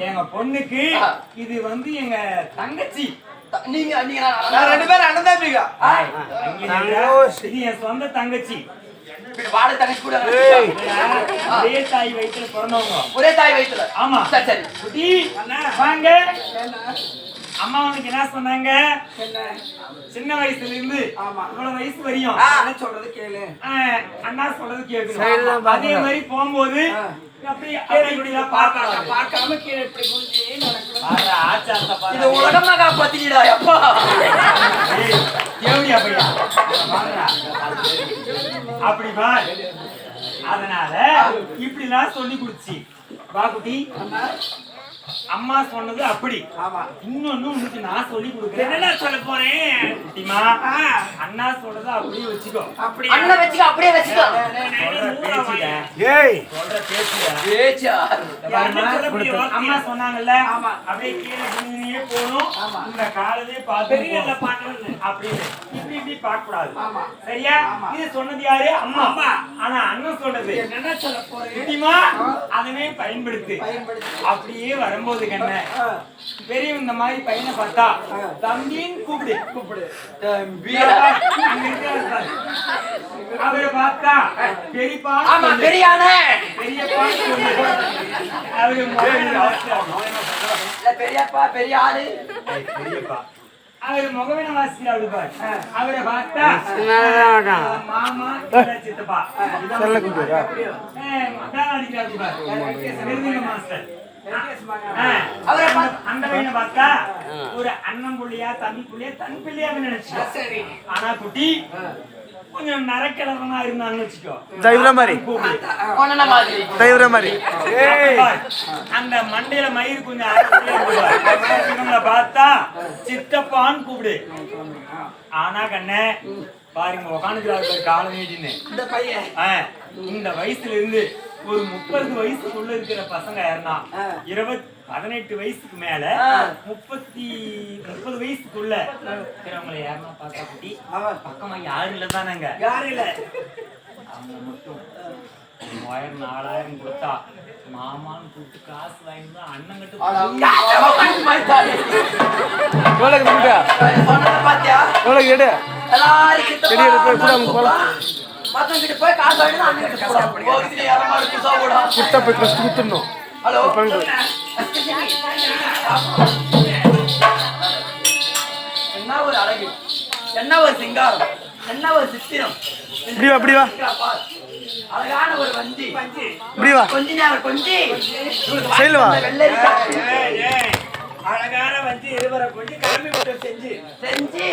எங்க பொண்ணுக்கு இது வந்து எங்க தங்கச்சி. நீங்க நீங்க. நான் ரெண்டு பேரும் அண்ணன் தம்பிங்க. இது என் சொந்த தங்கச்சி. வாடகை தங்கச்சி கூட. ஒரே தாய் வயிற்றுல பிறந்தவங்க. ஒரே தாய் வயித்துல. ஆமா. சரி சரி. குட்டி வாங்க. அம்மா உனக்கு என்ன சொன்னாங்க? சின்ன வயசுல இருந்து இவ்வளவு வயசு வரையும். சொல்றது கேளு. ஆ, அண்ணா சொல்றது கேட்கணும். அதே மாதிரி போகும்போது பார்க்காம கீழே இப்படி குனிஞ்சு நடக்கணும். இது உலகமா காப்பாத்திடா அப்பா. ஏய், எப்படியா பையா? அப்படி அதனால இப்படிலாம் சொல்லி கொடுத்துச்சு. பாக்குட்டி அம்மா சொன்னது அப்படி. ஆமா. இன்னொன்னு உனக்கு நான் சொல்லி கொடுக்குறேன். என்னடா சொல்ல போறேன்? அண்ணா சொல்றத அப்படியே வச்சுக்கோ. அப்படி அண்ணன் வச்சுக்க அப்படியே வச்சுக்கோ. சொல்ற பேச்சுட. ஏய். சொல்ற பேச்சுட. பேச்சா? அம்மா சொன்னாங்கல்ல ஆமா. அப்படியே கீழே குனிஞ்சே போகணும். ஆமா. இந்த காலையே பார்த்து அப்படின்னு. இப்படி இப்படி பார்க்க கூடாது ஆமா. சரியா. இது சொன்னது யாரு? அம்மா. ஆனா அண்ணன் சொன்னது. என்ன சொல்ல போறேன்? அதனை பயன்படுத்து. பயன்படுத்தி. அப்படியே வரும்போது கண்ண பெரியவன் இந்த மாதிரி பையனை பார்த்தா. தம்பின்னு கூப்பிடு. கூப்பிடு. அவரை பார்த்தா பெரியப்பா ஆமா. பெரியானே. பெரியப்பா. அவரு பெரியப்பா பெரிய ஆளு பெரியப்பா. அவர் முகவின வாசிக்கிறாரு பாரு. அவரை பார்த்தா? மாமா சித்தப்பா. இதான் செல்ல குட்டியா? ஏய், அதான் அடிக்கிறாரு பாரு. விருதுங்க மாஸ்டர் ஆ, அவரை அந்த- பையனை பார்த்தா ஒரு அண்ணன் புள்ளையா தம்பி புள்ளையா தன் பிள்ளையா நினைச்சோம் சரி. ஆனா குட்டி கொஞ்சம் நரக்கிழவனா இருந்தான்னு வச்சுக்கோ. தயிர மாதிரி. கூப்பிடு. ஒன்ன மாதிரி. அந்த மண்டையில மயிர் கொஞ்சம் பார்த்தா சித்தப்பான்னு கூப்பிடு. ஆனா கண்ணே பாருங்க உக்காந்துக்கிறாரு காலம் இந்த பையன். இந்த வயசுல இருந்து ஒரு முப்பது வயசுக்குள்ள இருக்கிற பசங்க யாருன்னா ஆ. இருபத் பதினெட்டு வயசுக்கு மேல. முப்பத்தி முப்பது வயசுக்குள்ள இருக்கிறவங்கள யாருன்னா பார்த்தா குட்டி பக்கமா யாரும் இல்ல தானங்க. யாரும் இல்ல. அவங்க மட்டும் மூவாயிரம் நாலாயிரம் கொடுத்தா மாமான்னு கூப்பிட்டு காசு வாங்கிட்டு அண்ணன் சொன்னதை பாத்தியா? எவ்வளவு கேடு எல்லாரும் கிட்ட பெரிய போய் காசு வாங்கிட்டு அண்ணன் கிட்ட போலாம். போகுதுல யாரமா புதுசா போடா. போய் ஹலோ. பங்கு என்ன ஒரு அழகு? என்ன ஒரு சிங்காரம்? என்ன ஒரு சித்திரம்? இப்படி வா, இப்படி வா. பார். அழகான ஒரு வஞ்சி இப்படி வா. கொஞ்சி. நேரம் கொஞ்சி இவருக்கு சைடுல வா. அழகான வந்து இருவரை கொஞ்சம் கிளம்பி விட்டு செஞ்சு. செஞ்சு.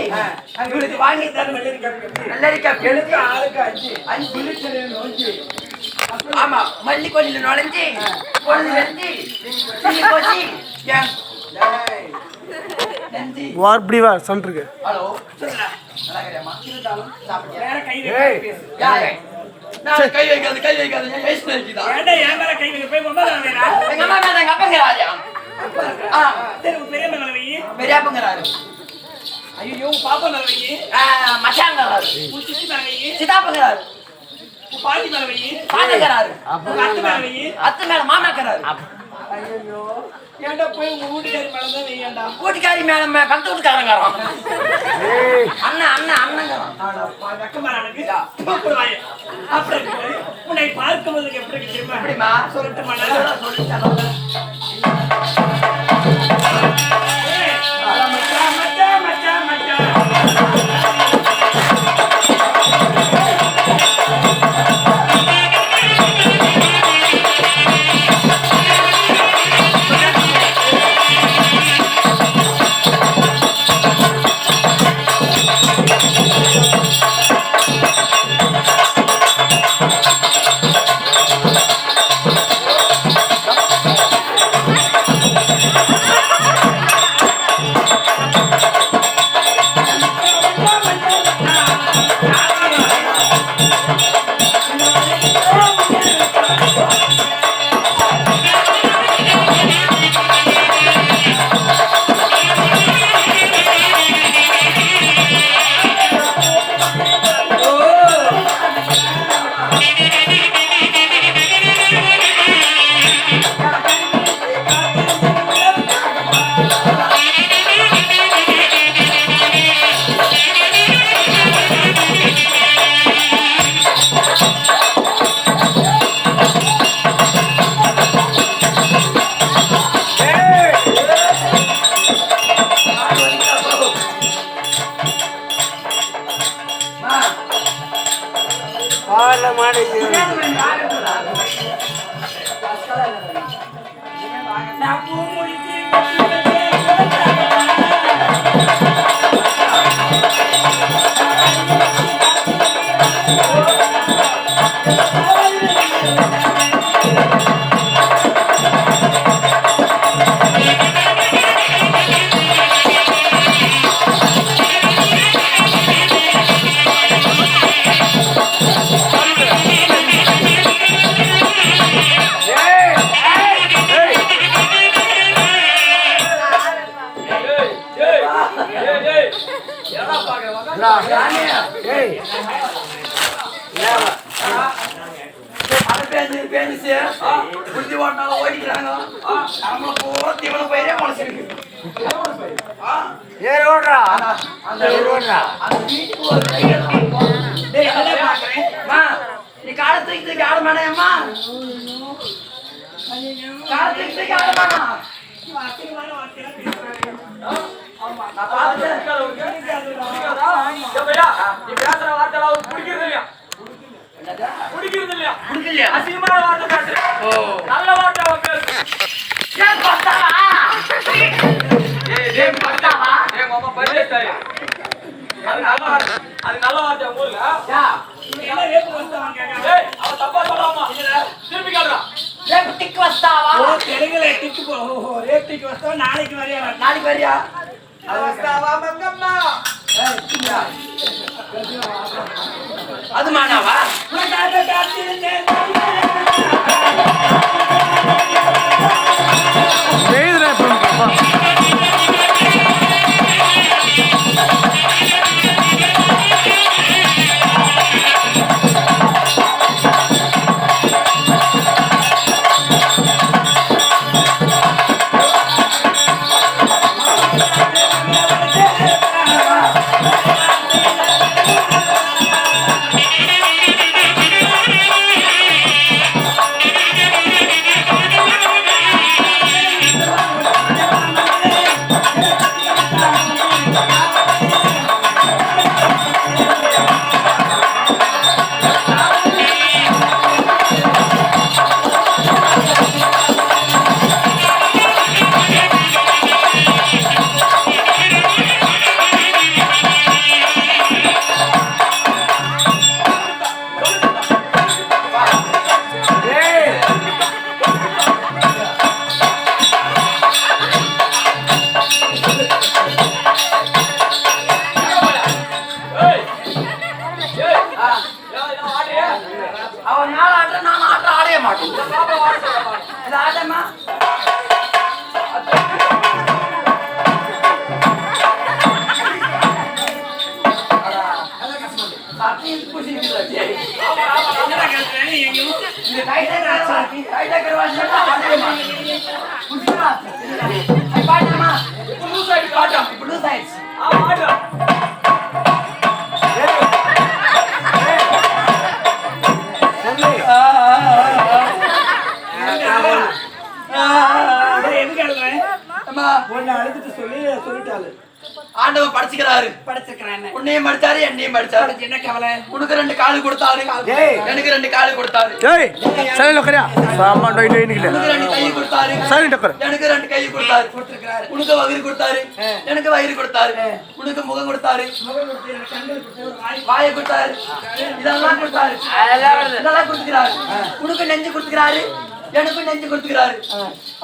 இவருக்கு வாங்கி தர வெள்ளரிக்காய் கெழுத்து ஆளுக்கு அஞ்சு. அஞ்சு. ஆமா மல்லி கொல்லில நுழைஞ்சு கொல்லி சில்லி ஏன்? நெஞ்சி வார் இப்படி வா சென்டருக்கு ஹலோ சொல்லுடா. நல்லா கிடையாமா இருந்தாலும் சாப்பிடுங்க வேற கை யாரு? நான் கை வைக்காது கை வைக்காது. என் மேல கை வைக்க? போய் எங்க அம்மா எங்க சரி பெரிய வை பெரியாப்பங்கிறாரு ஐயோ பாப்பா வை மச்சாங்கிறாரு சிதாப்பங்கிறாரு பாட்டி மேல வை பாட்டுங்கிறாரு அத்தை மேல வை அத்தை மேல மாமாக்கிறாரு ஐயோ ஏன்டா போய் உங்க வீட்டுக்காரி மேல தான் வையாண்டா கூட்டிக்காரி மேல மே- பக்கத்து வீட்டுக்காரங்கிறான் ஏய். அண்ணன் அண்ணன் அண்ணங்கிறான். அப்புறம். உன்னை பார்க்கும்போது எப்படி தெரியுமா? எப்படிமா சொல்லட்டுமா நல்லா நான் பூ முடிச்சு அது பேஞ்சு பேஞ்சு புரிஞ்சு ஓட்டினாலும் ஓடிக்கிறாங்க நம்மள போத்தி இவனை போயிரே மனசுக்கு அந்த தூக்கி தூக்கி ஆட மாட்டேம்மா காலை தூக்கி தூக்கி ஆட மாட்டா நான் பார்த்தேன் என்னடா? பிடிக்கலையா? ஓ. ஏன் கொத்தாவா? ஏன் கொத்தாவா? யா, ஏன் டிக்கு வஸ்தாவா? நாளைக்கு வரையா? நாளைக்கு வரியா? அது மானாவா இது படிச்சுக்கிறாரு படைச்சிருக்கிறேன் என்ன உன்னையும் படிச்சாரு என்னையும் படிச்சாரு என்ன கவலை? உனக்கு ரெண்டு காலு கொடுத்தாரு. எனக்கு ரெண்டு காலு கொடுத்தாரு. ஏய் சைலண்ட் உட்காரியா சாமா டொய் டொய் நிக்கல. உனக்கு ரெண்டு கை கொடுத்தாரு. சைலண்ட் உட்காரு எனக்கு ரெண்டு கை கொடுத்தாரு. கொடுத்துருக்கிறாரு. உனக்கு வயிறு கொடுத்தாரு. எனக்கு வயிறு கொடுத்தாரு. உனக்கு முகம் கொடுத்தாரு. எனக்கு வாய் கொடுத்தாரு. இதெல்லாம் கொடுத்தாரு. இதெல்லாம் கொடுத்துக்கிறாரு. உனக்கு நெஞ்சு கொடுத்துக்கிறாரு. எனக்கும் நெஞ்சு கொடுத்துக்கிறாரு.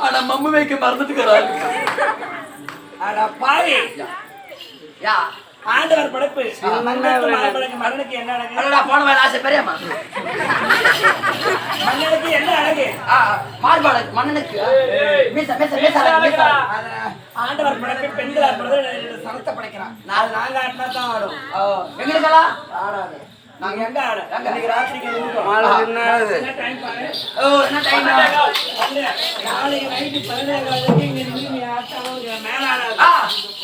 ஆனா மம்மு வைக்க மறந்துட்டுக்கிறாரு. அட பாவி. யா ஆண்டவர் படைப்பு மன்னனுக்கு என்ன அழகு? அடடா போன வேலை ஆசை பெரியம்மா. மன்னனுக்கு என்ன அழகு? ஆ, மார்பாடு மன்னனுக்கு. ஆண்டவர் படைப்பு பெண்கள் ஆடுறது சனத்தை படைக்கிறான் அது நாங்க ஆட்டினா தான் ஆடும் எங்களுக்கெல்லாம் ஆடாது நாங்க எங்க ஆட? இன்னைக்கு ராத்திரிக்கு ஊட்டம். என்ன டைம் பாரு? ஓ என்ன டைம். நாளைக்கு நைட்டு பதினேழு மேல ஆடாது